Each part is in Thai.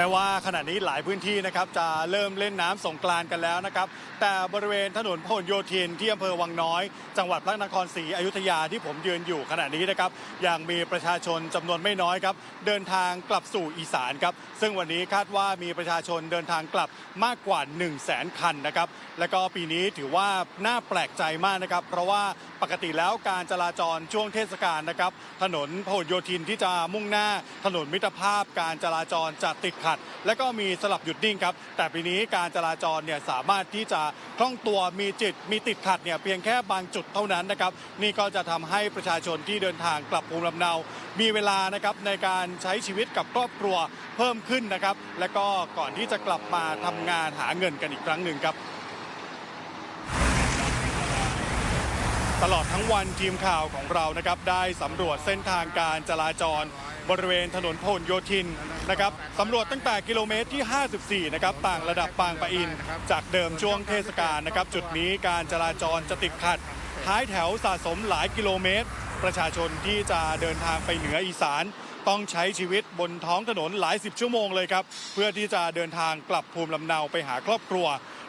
แม้ว่าขณะนี้หลายพื้นที่นะครับจะเริ่มเล่นน้ำสงกรานกันแล้วนะครับ แต่บริเวณถนนพหลโยธินที่อำเภอวังน้อย จังหวัดพระนครศรีอยุธยาที่ผมยืนอยู่ขณะนี้นะครับยังมีประชาชนจำนวนไม่น้อยครับ เดินทางกลับสู่อีสานครับ ซึ่งวันนี้คาดว่ามีประชาชนเดินทางกลับมากกว่า 1 0 0 0 0แสนคันนะครับ และก็ปีนี้ถือว่าน่าแปลกใจมากนะครับ เพราะว่าปกติแล้วการจราจรช่วงเทศกาลนะครับ ถนนพหลโยธินที่จะมุ่งหน้าถนนมิตรภาพการจราจรจะติดขัดและก็มีสลับหยุดนิ่งครับ แต่ปีนี้การจราจรเนี่ยสามารถที่จะคล่องตัวมีจิตมีติดขัดเนี่ยเพียงแค่บางจุดเท่านั้นนะครับนี่ก็จะทำให้ประชาชนที่เดินทางกลับภูมิลำเนา มีเวลานะครับในการใช้ชีวิตกับครอบครัวเพิ่มขึ้นนะครับ และก็ก่อนที่จะกลับมาทำงานหาเงินกันอีกครั้งหนึ่งครับตลอดทั้งวันทีมข่าวของเรานะครับได้สำรวจเส้นทางการจราจร บริเวณถนนพหลโยธินนะครับสำรวจตั้งแต่กิโลเมตรที่ 54 นะครับต่างระดับปางปะอิน จากเดิมช่วงเทศกาลนะครับ จุดนี้การจราจรจะติดขัด ท้ายแถวสะสมหลายกิโลเมตร ประชาชนที่จะเดินทางไปเหนืออีสาน ต้องใช้ชีวิตบนท้องถนนหลายสิบชั่วโมงเลยครับ เพื่อที่จะเดินทางกลับภูมิลำเนาไปหาครอบครัว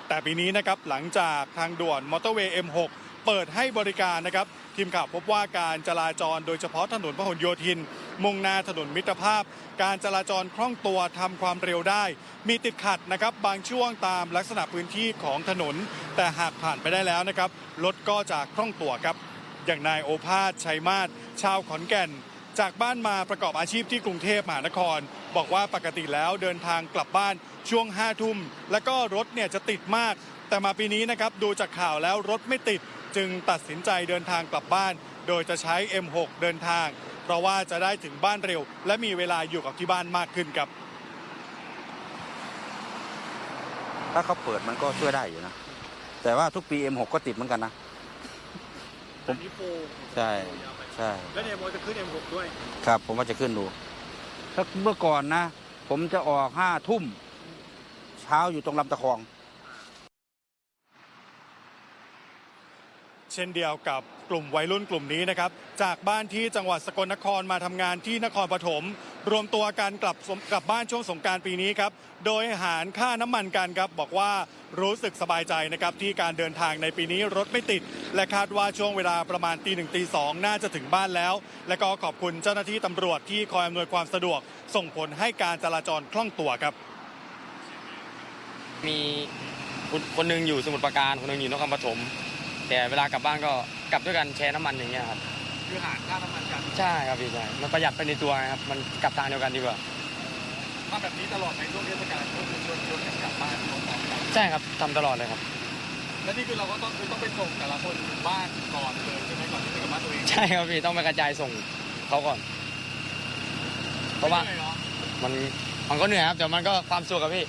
แต่ปีนี้นะครับหลังจากทางด่วนมอเตอร์เวย์ M6 เปิดให้บริการนะครับ ทีมข่าวพบว่าการจราจรโดยเฉพาะถนนพหลโยธิน มุ่งหน้าถนนมิตรภาพ การจราจรคล่องตัวทำความเร็วได้ มีติดขัดนะครับบางช่วงตามลักษณะพื้นที่ของถนน แต่หากผ่านไปได้แล้วนะครับรถก็จะคล่องตัวครับ อย่างนายโอภาสชัยมาศชาวขอนแก่น จากบ้านมาประกอบอาชีพที่กรุงเทพมหานคร บอกว่าปกติแล้วเดินทางกลับบ้านช่วง5้าทุ่มแล้วก็รถเนี่ยจะติดมาก แต่มาปีนี้นะครับดูจากข่าวแล้วรถไม่ติดจึงตัดสินใจเดินทางกลับบ้าน โดยจะใช้ M6 เดินทาง ราะว่าจะได้ถึงบ้านเร็ว และมีเวลาอยู่กับที่บ้านมากขึ้นครับ ถ้าเขาเปิดมันก็ช่วยได้อยู่นะ แต่ว่าทุกปี M6 ก็ติดเหมือนกันนะอันนี้โฟใช่ ใช่ และเนี่ยโมจะขึ้น M6 ด้วย ครับ ผมว่าจะขึ้นดูถ้าเมื่อก่อนนะ ผมจะออกห้าทุ่ม เช้าอยู่ตรงลำตะคอง เช่นเดียวกับกลุ่มวัยรุ่นกลุ่มนี้นะครับ จากบ้านที่จังหวัดสกลนครมาทำงานที่นครปฐมรวมตัวกันกลับกลับบ้านช่วงสงการปีนี้ครับ โดยหารค่าน้ำมันกันครับ บอกว่ารู้สึกสบายใจนะครับที่การเดินทางในปีนี้รถไม่ติด และคาดว่าช่วงเวลาประมาณตีหนึ่งตีสองน่าจะถึงบ้านแล้ว และก็ขอบคุณเจ้าหน้าที่ตำรวจที่คอยอำนวยความสะดวก ส่งผลให้การจราจรคล่องตัวครับ มีคนนหนึงอยู่สมุทรปราการคนหนึงอยู่นครปฐม แต่เวลากลับบ้านก็กลับด้วยกันแชร์น้ำมันอย่างเงี้ยครับคือหารค่าน้ำมันกันใช่ครับพี่ใช่มันประหยัดไปในตัวไงครับมันกลับทางเดียวกันดีกว่าถ้าแบบนี้ตลอดในช่วงเทศกาลก็คือชวนชวนกันกลับบ้านพร้อมๆกันใช่ครับทำตลอดเลยครับ และนี่คือเราก็ต้องคือต้องไปส่งแต่ละคนถึงบ้านก่อนเลยใช่ไหมก่อนที่จะกลับบ้านตัวเองใช่ครับพี่ต้องไปกระจายส่งเขาก่อน เพราะว่าไม่หนื่อยหอมันมันก็เหนื่อยครับแต่มันก็ความสุขครับพี่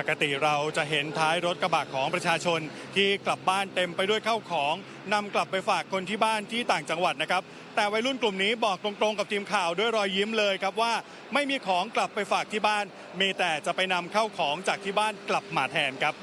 ปกติเราจะเห็นท้ายรถกระบะของประชาชนที่กลับบ้านเต็มไปด้วยข้าวของนำกลับไปฝากคนที่บ้านที่ต่างจังหวัดนะครับ แต่วัยรุ่นกลุ่มนี้บอกตรงๆกับทีมข่าวด้วยรอยยิ้มเลยครับว่าไม่มีของกลับไปฝากที่บ้าน มีแต่จะไปนำเข้าของจากที่บ้านกลับมาแทนครับ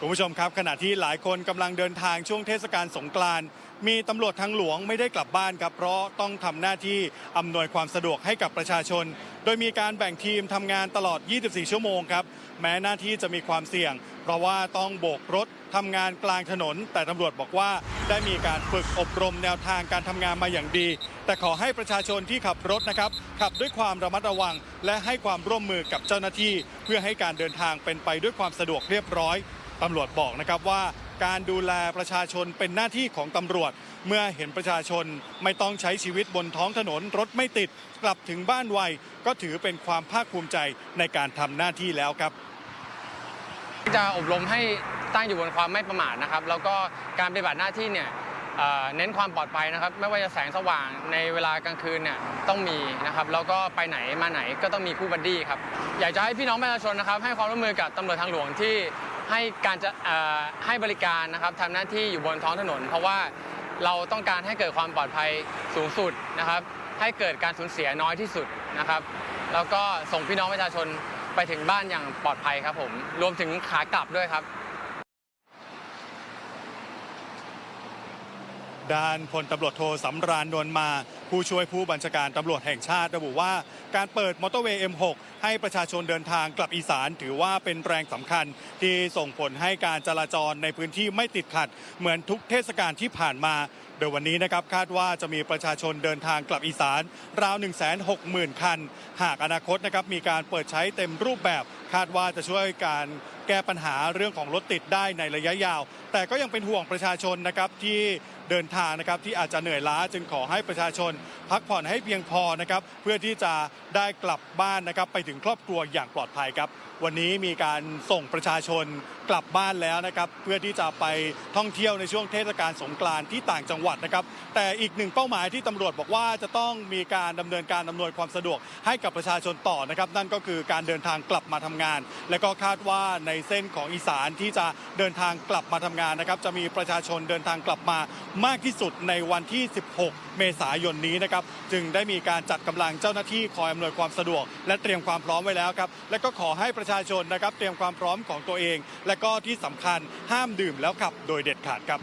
คุณผู้ชมครับ ขณะที่หลายคนกำลังเดินทางช่วงเทศกาลสงกรานต์มีตำรวจทางหลวงไม่ได้กลับบ้านครับ เพราะต้องทำหน้าที่อำนวยความสะดวกให้กับประชาชน โดยมีการแบ่งทีมทำงานตลอด 24 ชั่วโมงครับ แม้หน้าที่จะมีความเสี่ยง เพราะว่าต้องโบกรถทำงานกลางถนน แต่ตำรวจบอกว่าได้มีการฝึกอบรมแนวทางการทำงานมาอย่างดี แต่ขอให้ประชาชนที่ขับรถนะครับขับด้วยความระมัดระวัง และให้ความร่วมมือกับเจ้าหน้าที่ เพื่อให้การเดินทางเป็นไปด้วยความสะดวกเรียบร้อย ตำรวจบอกนะครับว่าการดูแลประชาชนเป็นหน้าที่ของตำรวจ เมื่อเห็นประชาชนไม่ต้องใช้ชีวิตบนท้องถนนรถไม่ติดกลับถึงบ้านไว ก็ถือเป็นความภาคภูมิใจในการทำหน้าที่แล้วครับ จะอบรมให้ตั้งอยู่บนความไม่ประมาทนะครับ แล้วก็การปฏิบัติหน้าที่เนี่ยเน้นความปลอดภัยนะครับ ไม่ว่าจะแสงสว่างในเวลากลางคืนเนี่ยต้องมีนะครับ แล้วก็ไปไหนมาไหนก็ต้องมีคู่บัดดี้ครับ อยากจะให้พี่น้องประชาชนนะครับ ให้ความร่วมมือกับตำรวจทางหลวงที่ ให้การจะให้บริการนะครับทำหน้าที่อยู่บนท้องถนน เพราะว่าเราต้องการให้เกิดความปลอดภัยสูงสุดนะครับ ให้เกิดการสูญเสียน้อยที่สุดนะครับ แล้วก็ส่งพี่น้องประชาชนไปถึงบ้านอย่างปลอดภัยครับผมรวมถึงขากลับด้วยครับ ด้านพลตำรวจโทสำราญนวลมา ผู้ช่วยผู้บัญชาการตำรวจแห่งชาติระบุว่า การเปิดมอเตอร์เวย์ M6 ให้ประชาชนเดินทางกลับอีสาน ถือว่าเป็นแรงสำคัญที่ส่งผลให้การจราจรในพื้นที่ไม่ติดขัด เหมือนทุกเทศกาลที่ผ่านมา โดยวันนี้นะครับคาดว่าจะมีประชาชนเดินทางกลับอีสาน ราว 160,000 คัน หากอนาคตนะครับมีการเปิดใช้เต็มรูปแบบ คาดว่าจะช่วยการ แก้ปัญหาเรื่องของรถติดได้ในระยะยาว แต่ก็ยังเป็นห่วงประชาชนนะครับที่เดินทางนะครับที่อาจจะเหนื่อยล้าจึงขอให้ประชาชน พักผ่อนให้เพียงพอนะครับเพื่อที่จะได้กลับบ้านนะครับไปถึงครอบครัวอย่างปลอดภัยครับ วันนี้มีการส่งประชาชนกลับบ้านแล้วนะครับเพื่อที่จะไปท่องเที่ยวในช่วงเทศกาลสงกรานต์ที่ต่างจังหวัดนะครับแต่อีกหนึ่งเป้าหมายที่ตำรวจบอกว่าจะต้องมีการดำเนินการอำนวยความสะดวกให้กับประชาชนต่อนะครับนั่นก็คือการเดินทางกลับมาทำงาน และก็คาดว่าในเส้นของอีสานที่จะเดินทางกลับมาทำงานนะครับ จะมีประชาชนเดินทางกลับมามากที่สุดในวันที่ 16 เมษายนนี้นะครับ จึงได้มีการจัดกำลังเจ้าหน้าที่คอยอำนวยความสะดวก และเตรียมความพร้อมไว้แล้วครับ และก็ขอให้ประชาชนนะครับเตรียมความพร้อมของตัวเอง และก็ที่สำคัญห้ามดื่มแล้วขับโดยเด็ดขาดครับ